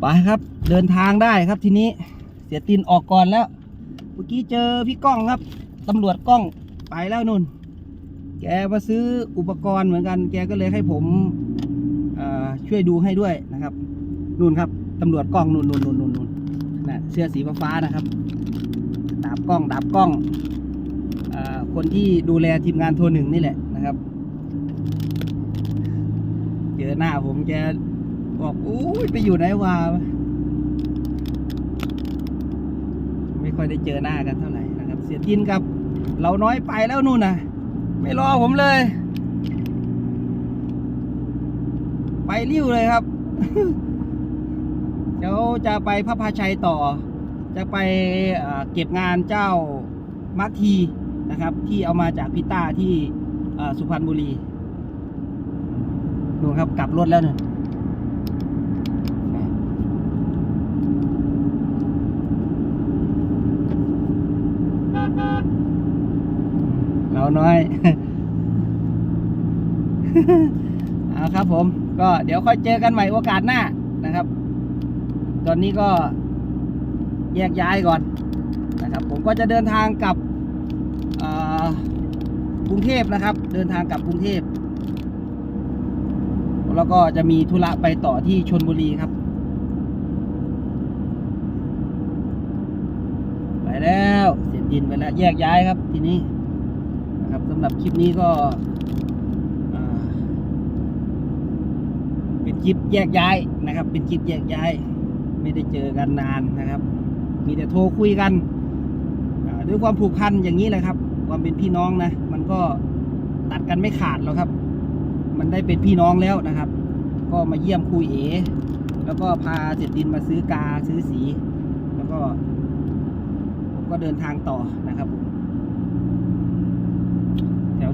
ไปครับเดินทางได้ครับทีนี้เสียตินออกก่อนแล้ว เมื่อกี้เจอพี่ก้องครับตำรวจกล้องไปแล้วนุ่น แกมาซื้ออุปกรณ์เหมือนกัน แกก็เลยให้ผมช่วยดูให้ด้วยนะครับนุ่นครับตำรวจกล้องนุ่นนุ่นนุ่นนุ่นนุ่นนะเสื้อสีฟ้านะครับดาบกล้องดาบกล้องอคนที่ดูแลทีมงานโทรหนึ่งนี่แหละนะครับ เจอหน้าผมแก บอกอุ้ยไปอยู่ไหนวะไม่ค่อยได้เจอหน้ากันเท่าไหร่นะครับ เสียทินกับ เราน้อยไปแล้วนู่นนะไม่รอผมเลย ไปริ้วเลยครับเดี๋ยวจะไปพระพาชัยต่อ จะไปเก็บงานเจ้ามัคทีนะครับ ที่เอามาจากพิต้าที่สุพรรณบุรีดูครับกลับรถแล้วเนี่ย เราน้อยเอาครับผม ก็เดี๋ยวค่อยเจอกันใหม่โอกาสหน้านะครับ ตอนนี้ก็แยกย้ายก่อนนะครับ ผมก็จะเดินทางกลับกรุงเทพนะครับ เดินทางกลับกรุงเทพแล้วก็จะมีธุระไปต่อที่ชนบุรีครับ ไปแล้ว เสร็จดินไปแล้วแยกย้ายครับทีนี้ ครับสำหรับคลิปนี้ก็เป็นคลิปแยกย้ายนะครับ เป็นคลิปแยกย้าย ไม่ได้เจอกันนานนะครับ มีแต่โทรคุยกันด้วยความผูกพันอย่างนี้แหละครับ ความเป็นพี่น้องนะ มันก็ตัดกันไม่ขาดหรอกครับ มันได้เป็นพี่น้องแล้วนะครับ ก็มาเยี่ยมคุยเอ แล้วก็พาเสร็จดินมาซื้อกาซื้อสี แล้วก็ผมก็เดินทางต่อนะครับผม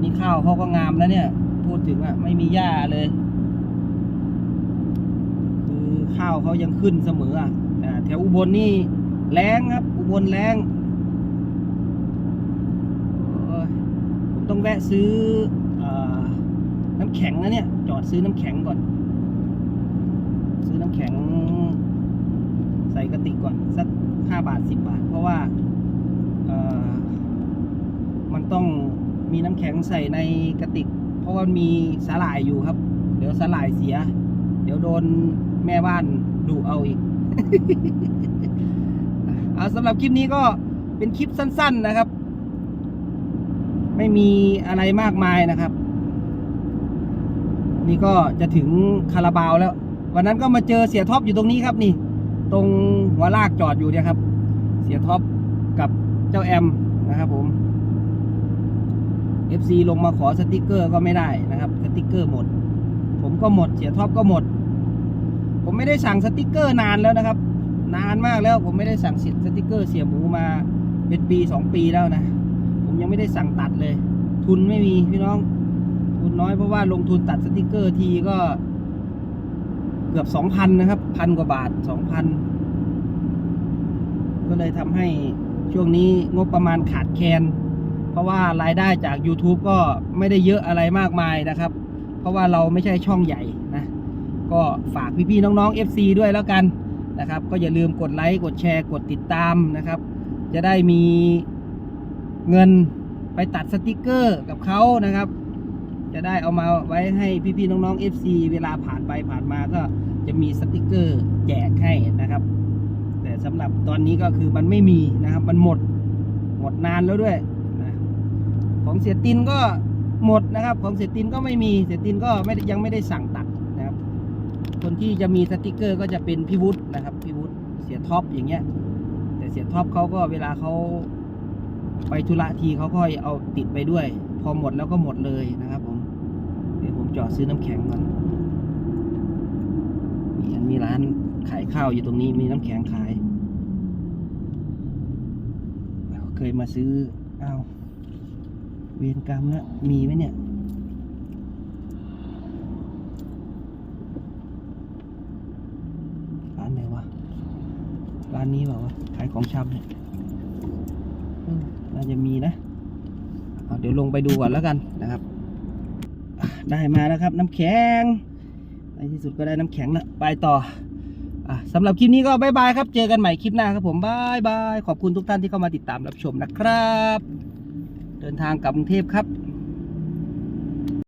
นี้ข้าวเขาก็งามแล้วเนี่ย พูดถึงอะไม่มีหญ้าเลย คือข้าวเขายังขึ้นเสมออะแถวอุบลนี่แรงครับ อุบลแรงผมต้องแวะซื้ออน้ำแข็งนะเนี่ย จอดซื้อน้ำแข็งก่อน ซื้อน้ำแข็ง ใส่กระติกก่อน สักห้าบาทสิบบาท เพราะว่ามันต้อง มีน้ำแข็งใส่ในกระติก เพราะว่ามีสาหร่ายอยู่ครับ เดี๋ยวสาหร่ายเสีย เดี๋ยวโดนแม่บ้านดุเอาอีกเอาสำหรับคลิปนี้ก็เป็นคลิปสั้น ๆนะครับ ไม่มีอะไรมากมายนะครับ นี่ก็จะถึงคาราบาวแล้ว วันนั้นก็มาเจอเสียท็อปอยู่ตรงนี้ครับนี่ ตรงหัวลากจอดอยู่เนี่ยครับ เสียท็อปกับเจ้าแอมนะครับผม FC ลงมาขอสติกเกอร์ก็ไม่ได้นะครับสติกเกอร์หมด ผมก็หมดเสียท็อปก็หมด ผมไม่ได้สั่งสติกเกอร์นานแล้วนะครับ นานมากแล้วผมไม่ได้สั่งสิทธิ์สติกเกอร์เสียหมูมาเป็นปีสองปีแล้วนะ ผมยังไม่ได้สั่งตัดเลย ทุนไม่มีพี่น้อง ทุนน้อยเพราะว่าลงทุนตัดสติกเกอร์ทีก็ เกือบสองพันนะครับพันกว่าบาทสองพันก็เลยทำให้ช่วงนี้งบประมาณขาดแคลน เพราะว่ารายได้จาก YouTube ก็ไม่ได้เยอะอะไรมากมายนะครับ เพราะว่าเราไม่ใช่ช่องใหญ่นะ ก็ฝากพี่ๆน้องๆ FC ด้วยแล้วกันนะครับ ก็อย่าลืมกดไลค์กดแชร์กดติดตามนะครับ จะได้มีเงินไปตัดสติกเกอร์กับเขานะครับ จะได้เอามาไว้ให้พี่ๆน้องๆ FC เวลาผ่านไปผ่านมาก็จะมีสติกเกอร์แจกให้นะครับ แต่สำหรับตอนนี้ก็คือมันไม่มีนะครับ มันหมดหมดนานแล้วด้วย ของเสียตินก็หมดนะครับ ของเสียตินก็ไม่มีเสียตินก็ไม่ยังไม่ได้สั่งตัดนะครับ คนที่จะมีสติกเกอร์ก็จะเป็นพี่วุฒินะครับพี่วุฒิเสียท็อปอย่างเงี้ย แต่เสียท็อปเขาก็เวลาเขาไปธุระทีเขาก็เอาติดไปด้วย พอหมดแล้วก็หมดเลยนะครับผมเดี๋ยวผมจอดซื้อน้ำแข็งก่อนมีมีร้านขายข้าวอยู่ตรงนี้มีน้ำแข็งขายเคยมาซื้ออ้าว เวรกรรมนะมีไหมเนี่ยร้านไหนวะร้านนี้เปล่าขายของชำเนี่ยน่าจะมีนะเดี๋ยวลงไปดูก่อนแล้วกันนะครับ ได้มาแล้วครับ น้ำแข็งในที่สุดก็ได้น้ำแข็งแล้วไปต่อสำหรับคลิปนี้ก็บายบายครับ เจอกันใหม่คลิปหน้าครับผมบายบาย ขอบคุณทุกท่านที่เข้ามาติดตามรับชมนะครับ เดินทางกลับกรุงเทพครับ